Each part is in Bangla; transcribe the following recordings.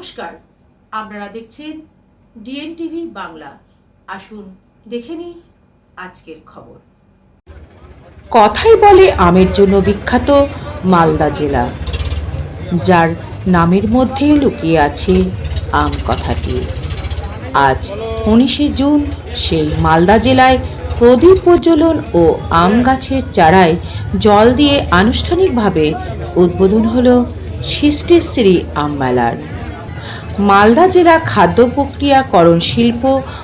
নমস্কার, আপনারা দেখছেন ডিএন টিভি বাংলা। আসুন, দেখে নিন আজকের খবর। কথাই বলে আমের জন্য বিখ্যাত মালদা জেলা, যার নামের মধ্যেই লুকিয়ে আছে আম কথাটি। আজ উনিশে জুন সেই মালদা জেলায় প্রদীপ প্রজ্বলন ও আম গাছের চারায় জল দিয়ে আনুষ্ঠানিকভাবে উদ্বোধন হলো সৃষ্টিশ্রী আম মেলার। মালদা জেলা খাদ্য প্রক্রিয়াকরণ শিল্প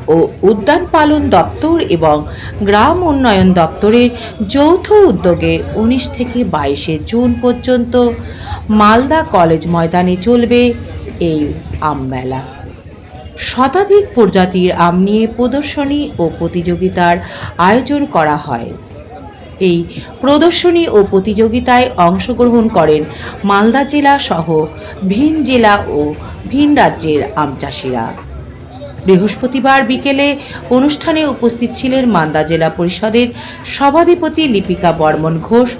ও উদ্যান পালন দপ্তর এবং গ্রাম উন্নয়ন দপ্তরের যৌথ উদ্যোগে উনিশ থেকে বাইশে জুন পর্যন্ত মালদা কলেজ ময়দানে চলবে এই আম মেলা শতাধিক প্রজাতির আম নিয়ে প্রদর্শনী ও প্রতিযোগিতার আয়োজন করা হয়। এই প্রদর্শনী ও প্রতিযোগিতায় অংশগ্রহণ করেন মালদা জেলা সহ ভিন জেলা ও ভিন রাজ্যের আম চাষিরা। বৃহস্পতিবার বিকেলে অনুষ্ঠানে উপস্থিত ছিলেন মান্দা জেলা পরিষদের সভাধিপতি লিপিকা বর্মন ঘোষ,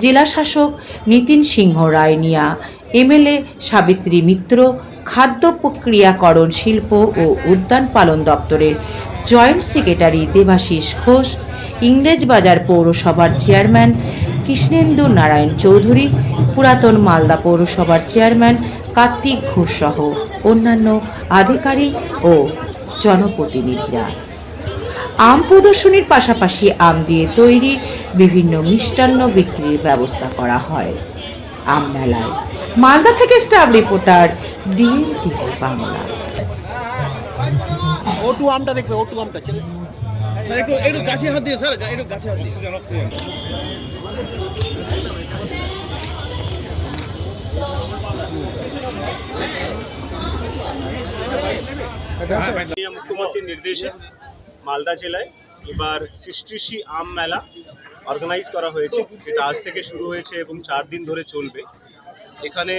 জেলা শাসক নিতিন সিংহ রায়নিয়া এমএলএ সাবিত্রী মিত্র, খাদ্য প্রক্রিয়াকরণ শিল্প ও উদ্যান পালন দপ্তরের জয়েন্ট সেক্রেটারি দেবাশিস ঘোষ ইংরেজবাজার পৌরসভার চেয়ারম্যান কৃষ্ণেন্দু নারায়ণ চৌধুরী, পুরাতন মালদা পৌরসভার চেয়ারম্যান কার্তিক ঘোষ সহ অন্যান্য আধিকারিক ও জনপ্রতিনিধিরা। আম প্রদর্শনীর পাশাপাশি আম দিয়ে তৈরি বিভিন্ন মিষ্টান্ন বিক্রির ব্যবস্থা করা হয়। আম মেলায় মালদা থেকে staff reporter DN TV Bangla ওটু আমটা দেখবে ওটু আমটা ছেলে। স্যার একটু একটু গাছে হাত দিয়ে স্যার একটু গাছে হাত দিয়ে। মুখ্যমন্ত্রীর নির্দেশে মালদা জেলায় এবার সৃষ্টিশী আম মেলা অর্গানাইজ করা হয়েছে। যেটা আজ থেকে শুরু হয়েছে এবং চার দিন ধরে চলবে। এখানে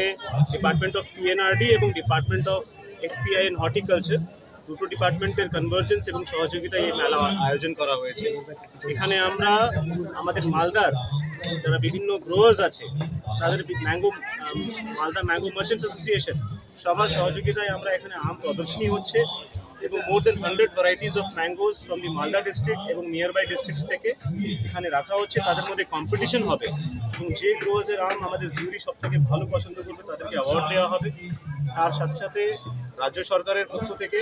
ডিপার্টমেন্ট অফ পিএনআরডি এবং department of FPI and horticulture দুটো ডিপার্টমেন্টের কনভার্জেন্স এবং সহযোগিতায় এই মেলা আয়োজন করা হয়েছে। এখানে আমরা আমাদের মালদার যারা বিভিন্ন গ্রোয়ার্স আছে, তাদের mango Malda mango merchants association সবার সহযোগিতায় আমরা এখানে আম প্রদর্শনী হচ্ছে। এবং more than hundred varieties of mangoes from the Malda district এবং নিয়ার বাই ডিস্ট্রিক্টস থেকে এখানে রাখা হচ্ছে। তাদের মধ্যে কম্পিটিশন হবে এবং যে গ্রোয়ার্সের আম আমাদের জিউরি সব থেকে ভালো পছন্দ করবে তাদেরকে অ্যাওয়ার্ড দেওয়া হবে। তার সাথে সাথে রাজ্য সরকারের পক্ষ থেকে,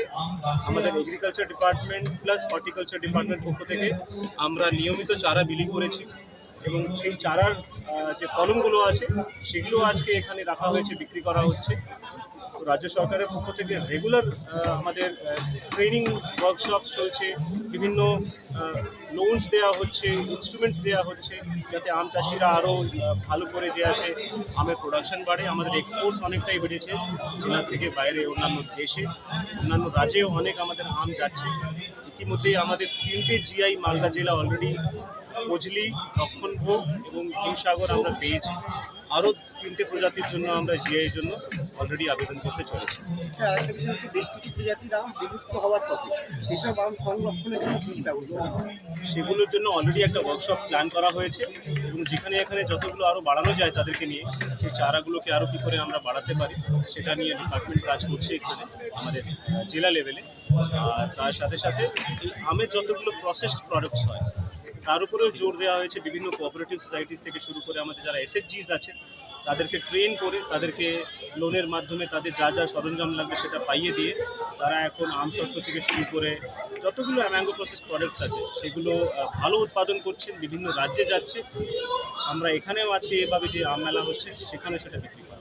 আমাদের agriculture department plus horticulture department পক্ষ থেকে আমরা নিয়মিত চারা বিলি করেছি এবং সেই চারার যে ফলনগুলো আছে, সেগুলো আজকে এখানে রাখা হয়েছে, বিক্রি করা হচ্ছে। রাজ্য সরকারের পক্ষ থেকে রেগুলার আমাদের ট্রেনিং ওয়ার্কশপ চলছে, বিভিন্ন লোনস দেওয়া হচ্ছে ইনস্ট্রুমেন্টস দেওয়া হচ্ছে, যাতে আম চাষিরা আরও ভালো করে যে আছে, আমের প্রোডাকশন বাড়ে। আমাদের এক্সপোর্টস অনেকটাই বেড়েছে, জেলা থেকে বাইরে অন্যান্য দেশে, অন্যান্য রাজ্যেও অনেক আমাদের আম যাচ্ছে। ইতিমধ্যেই আমাদের তিনটে জিআই মালদা জেলা অলরেডি ফজলি লক্ষণভোগ এবং হিমসাগর আমরা পেয়েছি। আরও তিনটে প্রজাতির জন্য আমরা জিআইয়ের জন্য অলরেডি আবেদন করতে চলেছি। আচ্ছা আরেকটা বিষয় হচ্ছে বেশ কিছু প্রজাতির আম বিলুপ্ত হওয়ার পথে সেসব আম সংরক্ষণের জন্য কী কী ব্যবস্থা সেগুলোর জন্য অলরেডি একটা ওয়ার্কশপ প্ল্যান করা হয়েছে এবং যেখানে এখানে যতগুলো আরও বাড়ানো যায় তাদেরকে নিয়ে সেই চারাগুলোকে আরও কী করে আমরা বাড়াতে পারি সেটা নিয়ে ডিপার্টমেন্ট কাজ করছে এখানে আমাদের জেলা লেভেলে আর তার সাথে সাথে এই আমের যতগুলো প্রসেসড প্রোডাক্টস হয় তার উপরেও জোর দেওয়া হয়েছে বিভিন্ন কোঅপারেটিভ সোসাইটিস থেকে শুরু করে আমাদের যারা এসএসজিস আছে তাদেরকে ট্রেন করে তাদেরকে লোনের মাধ্যমে তাদের যা যা সরঞ্জাম লাগবে সেটা পাইয়ে দিয়ে তারা এখন আম শস্য থেকে শুরু করে যতগুলো ম্যাঙ্গো প্রসেস প্রোডাক্টস আছে, সেগুলো ভালো উৎপাদন করছেন বিভিন্ন রাজ্যে যাচ্ছে। আমরা এখানেও আছি, এভাবে যে আম মেলা হচ্ছে, সেখানে সেটা বিক্রি করা।